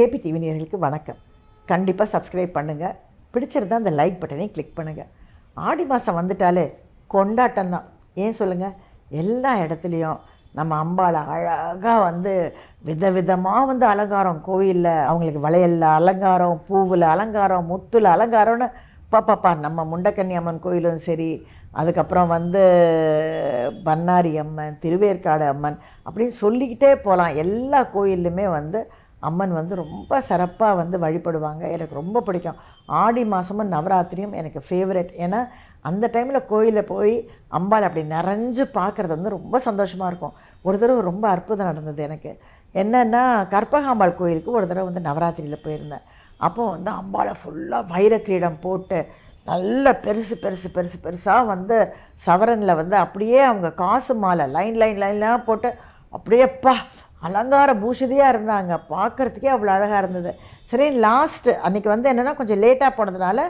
KP TV வணக்கம். கண்டிப்பாக subscribe பண்ணுங்கள் பிடிச்சிருந்தா அந்த லைக் பட்டனையும் கிளிக் பண்ணுங்கள் ஆடி மாதம் வந்துட்டாலே கொண்டாட்டம் தான் ஏன் சொல்லுங்கள் எல்லா இடத்துலையும் நம்ம அம்பாளை அழகாக வந்து விதவிதமாக வந்து அலங்காரம். கோயிலில் அவங்களுக்கு வளையலில் அலங்காரம் பூவில் அலங்காரம் முத்தில் அலங்காரம்னு பாப்பாப்பா நம்ம முண்டக்கன்னி அம்மன் கோயிலும் சரி அதுக்கப்புறம் வந்து பண்ணாரி அம்மன் திருவேற்காடு அம்மன் அப்படின்னு சொல்லிக்கிட்டே போகலாம் எல்லா கோயில்லையுமே வந்து அம்மன் வந்து ரொம்ப சிறப்பாக வந்து வழிபடுவாங்க. எனக்கு ரொம்ப பிடிக்கும். ஆடி மாதமும் நவராத்திரியும் எனக்கு ஃபேவரட் ஏன்னா அந்த டைமில் கோயிலில் போய் அம்பாள் அப்படி நிறைஞ்சு பார்க்குறது வந்து ரொம்ப சந்தோஷமாக இருக்கும். ஒரு தடவை ரொம்ப அற்புதம் நடந்தது எனக்கு. என்னென்னா கற்பகாம்பாள் கோயிலுக்கு ஒரு தடவை வந்து நவராத்திரியில் போயிருந்தேன். அப்போ வந்து அம்பாளை ஃபுல்லாக வைர கிரீடம் போட்டு நல்ல பெருசு பெருசு பெருசு பெருசாக வந்து சவரனில் வந்து அப்படியே அவங்க காசு மாலை லைன் லைன் லைன்லாம் போட்டு அப்படியேப்பா அலங்கார பூஷிதியாக இருந்தாங்க. பார்க்குறதுக்கே அவ்வளோ அழகாக இருந்தது. சரி லாஸ்ட்டு அன்றைக்கி வந்து என்னென்னா கொஞ்சம் லேட்டாக போனதுனால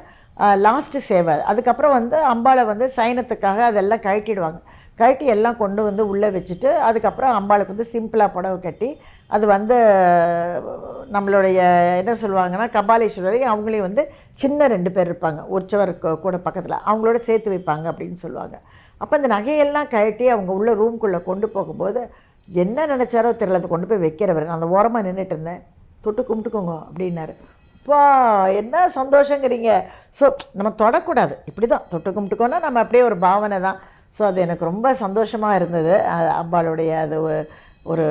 லாஸ்ட்டு சேவை. அதுக்கப்புறம் வந்து அம்பாளை வந்து சைனத்துக்காக அதெல்லாம் கழட்டிடுவாங்க. கழட்டி எல்லாம் கொண்டு வந்து உள்ளே வச்சுட்டு அதுக்கப்புறம் அம்பாளுக்கு வந்து சிம்பிளாக புடவை கட்டி அது வந்து நம்மளுடைய என்ன சொல்லுவாங்கன்னா கபாலீஸ்வரரை அவங்களையும் வந்து சின்ன ரெண்டு பேர் இருப்பாங்க. உற்சவர் கூட பக்கத்தில். அவங்களோட சேர்த்து வைப்பாங்க அப்படின்னு சொல்லுவாங்க. அப்போ இந்த நகையெல்லாம் கழட்டி அவங்க உள்ள ரூம்குள்ளே கொண்டு போகும்போது என்ன நினச்சாரோ தெரியல அதை கொண்டு போய் வைக்கிறவர். நான் அந்த ஓரமாக நின்றுட்டு இருந்தேன். தொட்டு கும்பிட்டுக்கோங்க அப்படின்னாரு. அப்பா என்ன சந்தோஷங்கிறீங்க? ஸோ நம்ம தொடக்கூடாது. இப்படி தான் தொட்டு கும்பிட்டுக்கோன்னா நம்ம அப்படியே ஒரு பாவனை தான். ஸோ அது எனக்கு ரொம்ப சந்தோஷமாக இருந்தது. அம்பாளுடைய அது ஒரு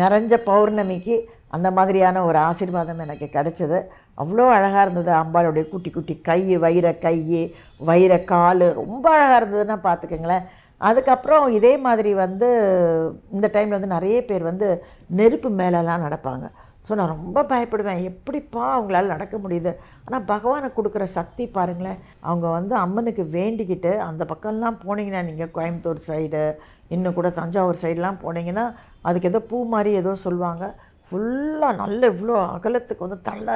நிறைஞ்ச பௌர்ணமிக்கு அந்த மாதிரியான ஒரு ஆசீர்வாதம் எனக்கு கிடச்சிது. அவ்வளோ அழகாக இருந்தது. அம்பாளுடைய குட்டி குட்டி கை வைர கை வைர கால். ரொம்ப அழகாக இருந்ததுன்னா பார்த்துக்கங்களேன். அதுக்கப்புறம் இதே மாதிரி வந்து இந்த டைமில் வந்து நிறைய பேர் வந்து நெருப்பு மேலெலாம் நடப்பாங்க. ஸோ நான் ரொம்ப பயப்படுவேன். எப்படிப்பா அவங்களால நடக்க முடியுது? ஆனால் பகவானை கொடுக்குற சக்தி பாருங்களேன். அவங்க வந்து அம்மனுக்கு வேண்டிக்கிட்டு அந்த பக்கம்லாம் போனீங்கன்னா நீங்கள் கோயம்புத்தூர் சைடு இன்னும் கூட தஞ்சாவூர் சைடெலாம் போனீங்கன்னா அதுக்கு ஏதோ பூ மாதிரி ஏதோ சொல்லுவாங்க. ஃபுல்லாக நல்ல இவ்வளோ அகலத்துக்கு வந்து தள்ள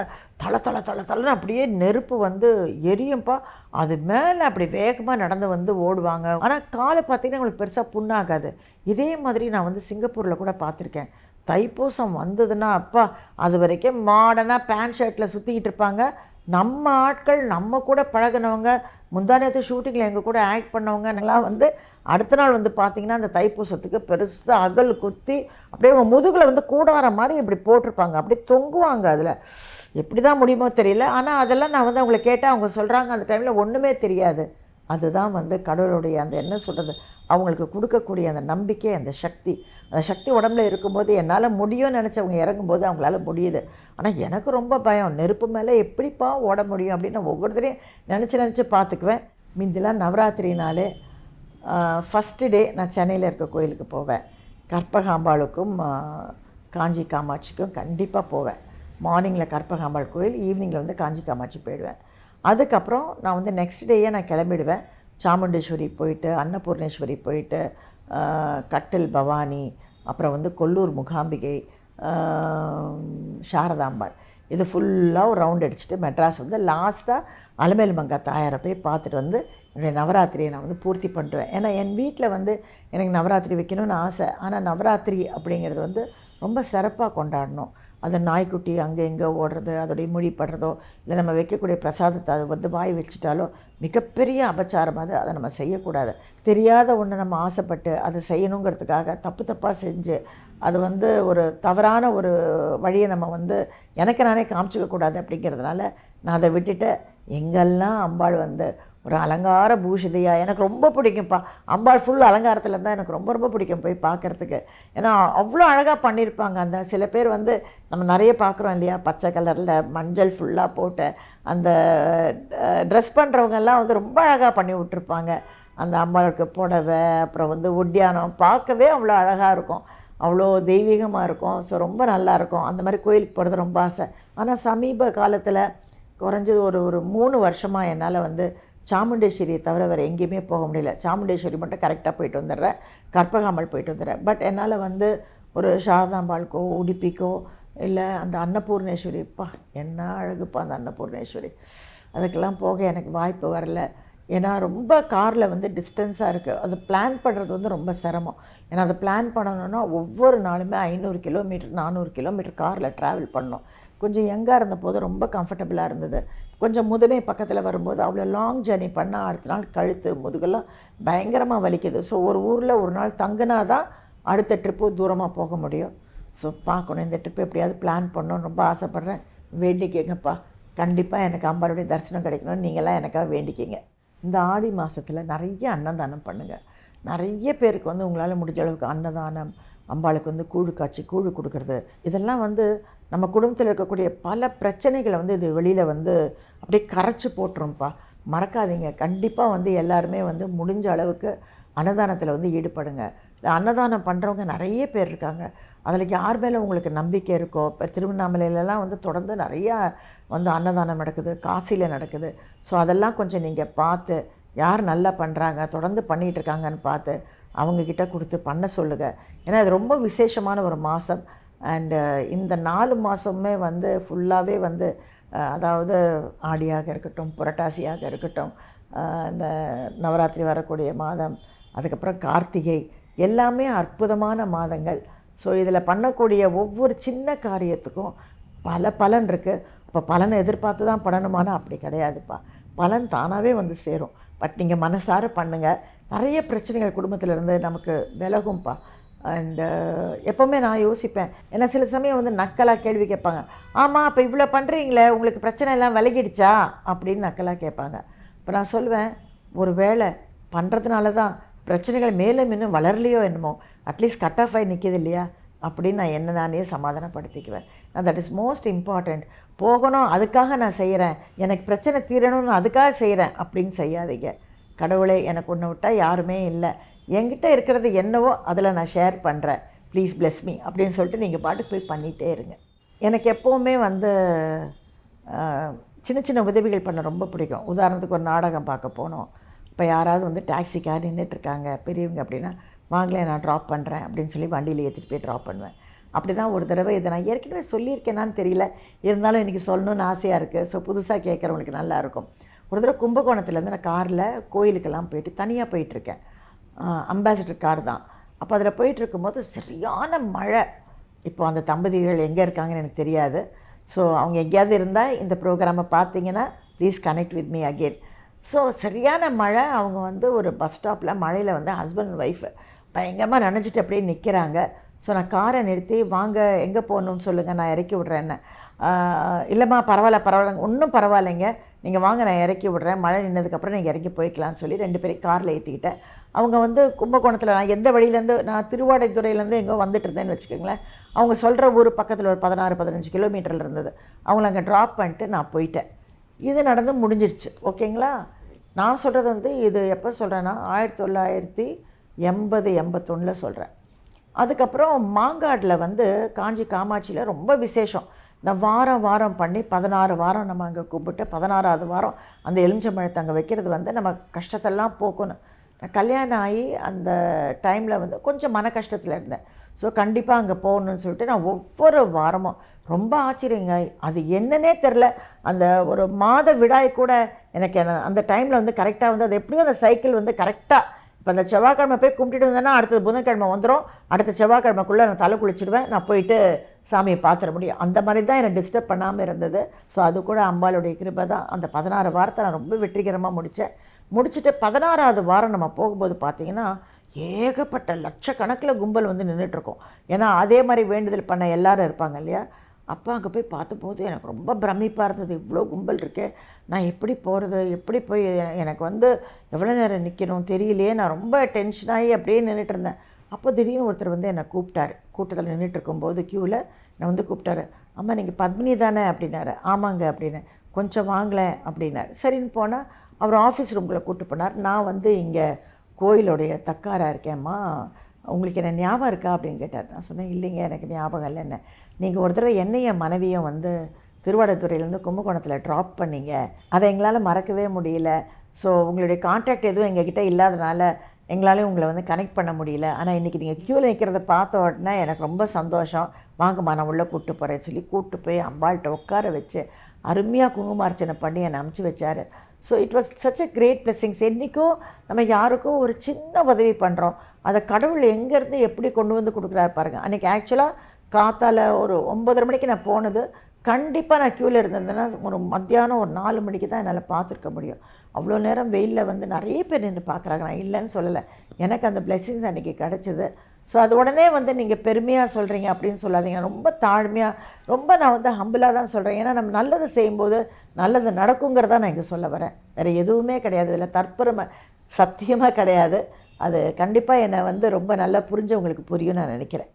தள தள தள தளன்னு அப்படியே நெருப்பு வந்து எரியும்ப்பா அது மேலே அப்படி வேகமாக நடந்து வந்து ஓடுவாங்க. ஆனால் காலை பார்த்தீங்கன்னா உங்களுக்கு பெருசாக புண்ணாகாது. இதே மாதிரி நான் வந்து சிங்கப்பூரில் கூட பார்த்துருக்கேன். தைப்பூசம் வந்ததுன்னா அப்பா அது வரைக்கும் மாடனாக பேண்ட் ஷர்ட்டில் சுற்றிக்கிட்டு இருப்பாங்க. நம்ம ஆட்கள் நம்ம கூட பழகுனவங்க முந்தானத்து ஷூட்டிங்கில் எங்கள் கூட ஆக்ட் பண்ணவங்க நல்லா வந்து அடுத்த நாள் வந்து பார்த்திங்கன்னா அந்த தைப்பூசத்துக்கு பெருசாக அகல் குத்தி அப்படியே அவங்க முதுகில் வந்து கூடாரம் மாதிரி இப்படி போட்டிருப்பாங்க. அப்படியே தொங்குவாங்க அதில். எப்படி தான் முடியுமோ தெரியல. ஆனால் அதெல்லாம் நான் வந்து அவங்கள கேட்டால் அவங்க சொல்கிறாங்க அந்த டைமில் ஒன்றுமே தெரியாது. அதுதான் வந்து கடவுளுடைய அந்த என்ன சொல்கிறது அவங்களுக்கு கொடுக்கக்கூடிய அந்த நம்பிக்கை அந்த சக்தி. அந்த சக்தி உடம்புல இருக்கும்போது என்னால் முடியும்னு நினச்சவங்க இறங்கும்போது அவங்களால முடியுது. ஆனால் எனக்கு ரொம்ப பயம். நெருப்பு மேலே எப்படிப்பா ஓட முடியும் அப்படின்னு நான் ஒவ்வொருத்தரையும் நினச்சி நினச்சி பார்த்துக்குவேன். மிந்திலாம் நவராத்திரினாலே ஃபஸ்ட்டு டே நான் சென்னையில் இருக்க கோயிலுக்கு போவேன். கற்பகாம்பாளுக்கும் காஞ்சி காமாட்சிக்கும் கண்டிப்பாக போவேன். மார்னிங்கில் கற்பகாம்பாள் கோயில் ஈவினிங்கில் வந்து காஞ்சி காமாட்சி போயிடுவேன். அதுக்கப்புறம் நான் வந்து நெக்ஸ்ட் டேயே நான் கிளம்பிடுவேன். சாமுண்டேஸ்வரி போயிட்டு அன்னபூர்ணேஸ்வரி போயிட்டு கட்டில் பவானி அப்புறம் வந்து கொல்லூர் முகாம்பிகை சாரதாம்பாள். இது ஃபுல்லாக ஒரு ரவுண்ட் அடிச்சுட்டு மெட்ராஸ் வந்து லாஸ்ட்டாக அலமேல் மங்கா தாயாரை போய் பார்த்துட்டு வந்து என்னுடைய நவராத்திரியை நான் வந்து பூர்த்தி பண்ணிட்டுவேன் ஏன்னா என் வீட்டில் வந்து எனக்கு நவராத்திரி வைக்கணும்னு ஆசை. ஆனால் நவராத்திரி அப்படிங்கிறது வந்து ரொம்ப சிறப்பாக கொண்டாடணும். அது நாய்க்குட்டி அங்கே எங்கே ஓடுறது அதோடைய மொழி படுறதோ இல்லை நம்ம வைக்கக்கூடிய பிரசாதத்தை அது வந்து வாய் வச்சுட்டாலோ மிகப்பெரிய அபச்சாரம் அது. அதை நம்ம செய்யக்கூடாது. தெரியாத ஒன்று நம்ம ஆசைப்பட்டு அதை செய்யணுங்கிறதுக்காக தப்பு தப்பாக செஞ்சு அது வந்து ஒரு தவறான ஒரு வழியை நம்ம வந்து எனக்கு நானே காமிச்சிக்கக்கூடாது அப்படிங்கிறதுனால நான் அதை விட்டுட்டு எங்கெல்லாம் அம்பாள் வந்து ஒரு அலங்கார பூஷிதையா? எனக்கு ரொம்ப பிடிக்கும்ப்பா. அம்பாள் ஃபுல் அலங்காரத்தில் இருந்தால் எனக்கு ரொம்ப ரொம்ப பிடிக்கும் போய் பார்க்குறதுக்கு ஏன்னா அவ்வளோ அழகாக பண்ணியிருப்பாங்க அந்த சில பேர் வந்து நம்ம நிறைய பார்க்குறோம் இல்லையா? பச்சை கலரில் மஞ்சள் ஃபுல்லாக போட்டு அந்த ட்ரெஸ் பண்ணுறவங்கெல்லாம் வந்து ரொம்ப அழகாக பண்ணி விட்ருப்பாங்க அந்த அம்பாளுக்கு புடவை அப்புறம் வந்து ஒட்டியானம் பார்க்கவே அவ்வளோ அழகாக இருக்கும். அவ்வளோ தெய்வீகமாக இருக்கும். ஸோ ரொம்ப நல்லாயிருக்கும் அந்த மாதிரி கோயிலுக்கு போகிறது ரொம்ப ஆசை. ஆனால் சமீப காலத்தில் குறைஞ்சது ஒரு ஒரு மூணு வருஷமாக என்னால் வந்து சாமுண்டேஸ்வரியை தவிர வேறு எங்கேயுமே போக முடியல. சாமுண்டேஸ்வரி மட்டும் கரெக்டாக போயிட்டு வந்துடுறேன் கற்பகாமல் போயிட்டு வந்துடுறேன் பட் என்னால் வந்து ஒரு சாரதாம்பாளுக்கோ உடுப்பிக்கோ இல்லை அந்த அன்னபூர்ணேஸ்வரி அப்பா என்ன அழகுப்பா அந்த அன்னபூர்ணேஸ்வரி. அதுக்கெல்லாம் போக எனக்கு வாய்ப்பு வரல. ஏன்னா ரொம்ப காரில் வந்து டிஸ்டன்ஸாக இருக்குது அது பிளான் பண்ணுறது வந்து ரொம்ப சிரமம். ஏன்னா அதை பிளான் பண்ணணுன்னா ஒவ்வொரு நாளுமே ஐநூறு கிலோமீட்டர் நானூறு கிலோமீட்டர் காரில் ட்ராவல் பண்ணணும். கொஞ்சம் யங்காக இருந்தபோது ரொம்ப கம்ஃபர்டபுளாக இருந்தது. கொஞ்சம் முதுமை பக்கத்தில் வரும்போது அவ்வளோ லாங் ஜர்னி பண்ணால் அடுத்த நாள் கழுத்து முதுகெல்லாம் பயங்கரமாக வலிக்குது. ஸோ ஒரு ஊரில் ஒரு நாள் தங்கினா தான் அடுத்த ட்ரிப்பு தூரமாக போக முடியும். ஸோ பார்க்கணும். இந்த ட்ரிப் எப்படியாவது பிளான் பண்ணணும்னு ரொம்ப ஆசைப்பட்றேன். வேண்டிக்கங்கப்பா. கண்டிப்பாக எனக்கு அம்பாருடைய தரிசனம் கிடைக்கணும்னு நீங்களாம் எனக்காக வேண்டிக்கிங்க. இந்த ஆடி மாதத்தில் நிறைய அன்னதானம் பண்ணுங்கள் நிறைய பேருக்கு வந்து உங்களால் முடிஞ்ச அளவுக்கு அன்னதானம் அம்பாளுக்கு வந்து கூழு காய்ச்சி கூழு கொடுக்கறது இதெல்லாம் வந்து நம்ம குடும்பத்தில் இருக்கக்கூடிய பல பிரச்சனைகளை வந்து இது வெளியில் வந்து அப்படியே கரைச்சி போட்டுரும்ப்பா. மறக்காதீங்க. கண்டிப்பாக வந்து எல்லாருமே வந்து முடிஞ்ச அளவுக்கு அன்னதானத்தில் வந்து ஈடுபடுங்க. அன்னதானம் பண்ணுறவங்க நிறைய பேர் இருக்காங்க. அதில் யார் மேலே உங்களுக்கு நம்பிக்கை இருக்கோ இப்போ திருவண்ணாமலையிலலாம் வந்து தொடர்ந்து நிறையா வந்து அன்னதானம் நடக்குது காசியில் நடக்குது. ஸோ அதெல்லாம் கொஞ்சம் நீங்கள் பார்த்து யார் நல்லா பண்ணுறாங்க தொடர்ந்து பண்ணிகிட்ருக்காங்கன்னு பார்த்து அவங்கக்கிட்ட கொடுத்து பண்ண சொல்லுங்கள் ஏன்னா இது ரொம்ப விசேஷமான ஒரு மாதம் அண்டு uh, இந்த நாலு மாதமே வந்து ஃபுல்லாகவே வந்து அதாவது ஆடியாக இருக்கட்டும் புரட்டாசியாக இருக்கட்டும் இந்த நவராத்திரி வரக்கூடிய மாதம் அதுக்கப்புறம் கார்த்திகை எல்லாமே அற்புதமான மாதங்கள். ஸோ இதில் பண்ணக்கூடிய ஒவ்வொரு சின்ன காரியத்துக்கும் பல பலன் இருக்குது இப்போ பலனை எதிர்பார்த்து தான் பண்ணணுமானா அப்படி கிடையாதுப்பா. பலன் தானாகவே வந்து சேரும். பட் நீங்கள் மனசார பண்ணுங்கள் நிறைய பிரச்சனைகள் குடும்பத்திலேருந்து நமக்கு விலகும்ப்பா. அண்டு uh, எப்போவுமே நான் யோசிப்பேன். ஏன்னா சில சமயம் வந்து நக்கலாக கேள்வி கேட்பாங்க. ஆமாம் அப்போ இவ்வளோ பண்ணுறீங்களே உங்களுக்கு பிரச்சனை எல்லாம் விலகிடுச்சா? அப்படின்னு நக்கலாக கேட்பாங்க. இப்போ நான் சொல்லுவேன் ஒரு வேளை பண்ணுறதுனால தான் பிரச்சனைகள் மேலும் இன்னும் வளரலையோ என்னமோ? அட்லீஸ்ட் கட் ஆஃப் ஆகி நிற்கிது இல்லையா? அப்படின்னு நான் என்ன நானே சமாதானப்படுத்திக்குவேன். நான் தட் இஸ் மோஸ்ட் இம்பார்ட்டண்ட் போகணும் அதுக்காக நான் செய்கிறேன் எனக்கு பிரச்சனை தீரணும்னு அதுக்காக செய்கிறேன் அப்படின்னு செய்யாதீங்க. கடவுளே எனக்கு ஒன்று விட்டால் யாருமே இல்லை. என்கிட்ட இருக்கிறது என்னவோ அதில் நான் ஷேர் பண்ணுறேன் ப்ளீஸ் பிளெஸ் மீ அப்படின்னு சொல்லிட்டு நீங்கள் பாட்டுக்கு போய் பண்ணிகிட்டே இருங்க. எனக்கு எப்போவுமே வந்து சின்ன சின்ன உதவிகள் பண்ண ரொம்ப பிடிக்கும். உதாரணத்துக்கு ஒரு நாடகம் பார்க்க போனோம். இப்போ யாராவது வந்து டாக்ஸிக்காக நின்றுட்டுருக்காங்க பெரியவங்க அப்படின்னா வாங்களேன் நான் ட்ராப் பண்ணுறேன் அப்படின்னு சொல்லி வண்டியில் ஏற்றிட்டு போய் ட்ராப் பண்ணுவேன். அப்படி தான் ஒரு தடவை இதை நான் ஏற்கனவே சொல்லியிருக்கேனான்னு தெரியல. இருந்தாலும் எனக்கு சொல்லணும்னு ஆசையாக இருக்குது ஸோ புதுசாக கேட்குறவங்களுக்கு நல்லாயிருக்கும் ஒரு தடவை கும்பகோணத்துலேருந்து நான் காரில் கோயிலுக்கெல்லாம் போயிட்டு தனியாக போயிட்டுருக்கேன் அம்பாசிடர் கார் தான். அப்போ அதில் போயிட்டுருக்கும்போது சரியான மழை. இப்போ அந்த தம்பதிகள் எங்கே இருக்காங்கன்னு எனக்கு தெரியாது. ஸோ அவங்க எங்கேயாவது இருந்தால் இந்த ப்ரோக்ராமை பார்த்தீங்கன்னா please connect with me again so சரியான மழை. அவங்க வந்து ஒரு பஸ் ஸ்டாப்பில் மழையில் வந்து ஹஸ்பண்ட் ஒய்ஃப் பயங்கரமாக நினச்சிட்டு அப்படியே நிற்கிறாங்க ஸோ நான் காரை நிறுத்தி வாங்க எங்கே போகணும்னு சொல்லுங்கள் நான் இறக்கி விட்றேன்னு. இல்லைம்மா பரவாயில்ல பரவாயில்ல. ஒன்றும் பரவாயில்லைங்க. நீங்கள் வாங்க நான் இறக்கி விட்றேன். மழை நின்னதுக்கப்புறம் நீங்கள் இறக்கி போய்க்கலான்னு சொல்லி ரெண்டு பேரையும் காரில் ஏற்றிக்கிட்டேன் அவங்க வந்து கும்பகோணத்தில் நான் எந்த வழியிலேருந்து நான் திருவாடைத்துறையிலேருந்து எங்கோ வந்துட்டு இருந்தேன்னு வச்சுக்கோங்களேன். அவங்க சொல்கிற ஊர் பக்கத்தில் ஒரு பதினாறு பதினஞ்சு கிலோமீட்டரில் இருந்தது. அவங்கள அங்கே ட்ராப் பண்ணிட்டு நான் போயிட்டேன். இது நடந்து முடிஞ்சிடுச்சு. ஓகேங்களா? நான் சொல்கிறது வந்து இது எப்போ சொல்கிறேன்னா ஆயிரத்தி தொள்ளாயிரத்தி எண்பது எண்பத்தொன்னில் சொல்கிறேன் அதுக்கப்புறம் மாங்காட்டில் வந்து காஞ்சி காமாட்சியில் ரொம்ப விசேஷம். இந்த வாரம் வாரம் பண்ணி பதினாறு வாரம் நம்ம அங்கே கும்பிட்டு பதினாறாவது வாரம் அந்த எலுமிச்சம்பழத்தை அங்கே வைக்கிறது வந்து நம்ம கஷ்டத்தெல்லாம் போக்கணும். நான் கல்யாணம் ஆகி அந்த டைமில் வந்து கொஞ்சம் மன கஷ்டத்தில் இருந்தேன். ஸோ கண்டிப்பாக அங்கே போகணும்னு சொல்லிட்டு நான் ஒவ்வொரு வாரமும் ரொம்ப ஆச்சரியங்க. அது என்னன்னே தெரில அந்த ஒரு மாத விடாய் கூட எனக்கு என்ன- அந்த டைமில் வந்து கரெக்டாக வந்து அது எப்படியும் அந்த சைக்கிள் வந்து கரெக்டாக இப்போ அந்த செவ்வாய்க்கிழமை போய் கும்பிட்டுட்டு வந்தேன்னா அடுத்தது புதன்கிழமை வந்துடும் அடுத்த செவ்வாய்க்கிழமைக்குள்ளே நான் தலை குளிச்சிடுவேன். நான் போயிட்டு சாமியை பார்த்துட முடியும். அந்த மாதிரி தான் என்னை டிஸ்டர்ப் பண்ணாமல் இருந்தது. ஸோ அது கூட அம்பாளுடைய கிருபை தான். அந்த பதினாறு வாரத்தை நான் ரொம்ப வெற்றிகரமாக முடித்தேன் முடிச்சுட்டு பதினாறாவது வாரம் நம்ம போகும்போது பார்த்தீங்கன்னா ஏகப்பட்ட லட்சக்கணக்கில் கும்பல் வந்து நின்றுட்டுருக்கோம் ஏன்னா அதே மாதிரி வேண்டுதல் பண்ண எல்லாரும் இருப்பாங்க இல்லையா? அப்போ அங்கே போய் பார்த்தபோது எனக்கு ரொம்ப பிரமிப்பாக இருந்தது. இவ்வளோ கும்பல் இருக்கே. நான் எப்படி போகிறது எப்படி போய் எனக்கு வந்து எவ்வளோ நேரம் நிற்கணும்? தெரியலையே. நான் ரொம்ப டென்ஷனாகி அப்படியே நின்றுட்டு இருந்தேன். அப்போ திடீர்னு ஒருத்தர் வந்து என்னை கூப்பிட்டாரு. கூட்டத்தில் நின்றுட்டு இருக்கும்போது க்யூவில் என்னை வந்து கூப்பிட்டாரு. அம்மா நீங்கள் பத்மினி தானே? அப்படின்னாரு. ஆமாங்க அப்படின்னு. கொஞ்சம் வாங்கலேன் அப்படின்னாரு. சரின்னு போனால் அவர் ஆஃபீஸ் ரூம்குள்ளே கூப்பிட்டு போனார். நான் வந்து இங்கே கோயிலுடைய தக்காராக இருக்கேம்மா. உங்களுக்கு என்ன ஞாபகம் இருக்கா? அப்படின்னு கேட்டார். நான் சொன்னேன் இல்லைங்க எனக்கு ஞாபகம் இல்லை. என்ன நீங்கள் ஒரு தடவை என்னையும் மனைவியும் வந்து திருவாடத்துறையிலேருந்து கும்பகோணத்தில் ட்ராப் பண்ணீங்க. அதை எங்களால் மறக்கவே முடியல. ஸோ உங்களுடைய கான்டாக்ட் எதுவும் எங்ககிட்ட இல்லாதனால எங்களாலே உங்களை வந்து கனெக்ட் பண்ண முடியல. ஆனால் இன்றைக்கி நீங்கள் க்யூவில் நிற்கிறத பார்த்த உடனே எனக்கு ரொம்ப சந்தோஷம். வாங்கம்மா நான் உள்ளே கூப்பிட்டு போகிறேன்னு சொல்லி கூப்பிட்டு போய் அம்பாள்கிட்ட உட்கார வச்சு அருமையாக குங்குமார்ச்சனை பண்ணி என்னை அமுச்சு வச்சார். So it was such a great blessings என்றைக்கும் நம்ம யாருக்கும் ஒரு சின்ன உதவி பண்ணுறோம் அதை கடவுள் எங்கேருந்து எப்படி கொண்டு வந்து கொடுக்குறாரு பாருங்க. அன்றைக்கி ஆக்சுவலாக காத்தால் ஒரு ஒம்பதரை மணிக்கு நான் போனது. கண்டிப்பாக நான் க்யூவில் இருந்திருந்தேன்னா ஒரு மத்தியானம் ஒரு நாலு மணிக்கு தான் என்னால் பார்த்துருக்க முடியும். அவ்வளோ நேரம் வெயிலில் வந்து நிறைய பேர் நின்று பார்க்குறாங்க. நான் இல்லைன்னு சொல்லலை. எனக்கு அந்த blessings அன்றைக்கி கிடச்சிது. ஸோ அது உடனே வந்து நீங்கள் பெருமையாக சொல்கிறீங்க அப்படின்னு சொல்லாதீங்க. ரொம்ப தாழ்மையாக ரொம்ப நான் வந்து ஹம்பிளாக தான் சொல்கிறேன் ஏன்னா நம்ம நல்லது செய்யும்போது நல்லது நடக்குங்கிறத நான் இங்கே சொல்ல வரேன். வேறு எதுவுமே கிடையாது. இதில் தற்பெருமை சத்தியமாக கிடையாது. அது கண்டிப்பாக என்னை வந்து ரொம்ப நல்லா புரிஞ்சவங்களுக்கு புரியும் நான் நினைக்கிறேன்.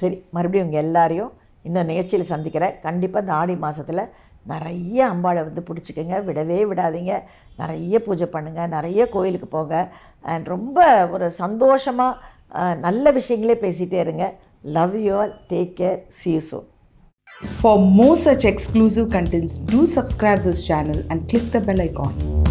சரி மறுபடியும் உங்கள் எல்லாரையும் இன்னும் நிகழ்ச்சியில் சந்திக்கிறேன் கண்டிப்பாக இந்த ஆடி மாதத்தில் நிறைய அம்பாளை வந்து பிடிச்சிக்கோங்க. விடவே விடாதீங்க. நிறைய பூஜை பண்ணுங்கள் நிறைய கோயிலுக்கு போங்க. அண்ட் ரொம்ப ஒரு சந்தோஷமாக நல்ல விஷயங்களே பேசிகிட்டே இருங்க. Love you all take care see for soon. For more such exclusive contents, do subscribe this channel and click the bell icon.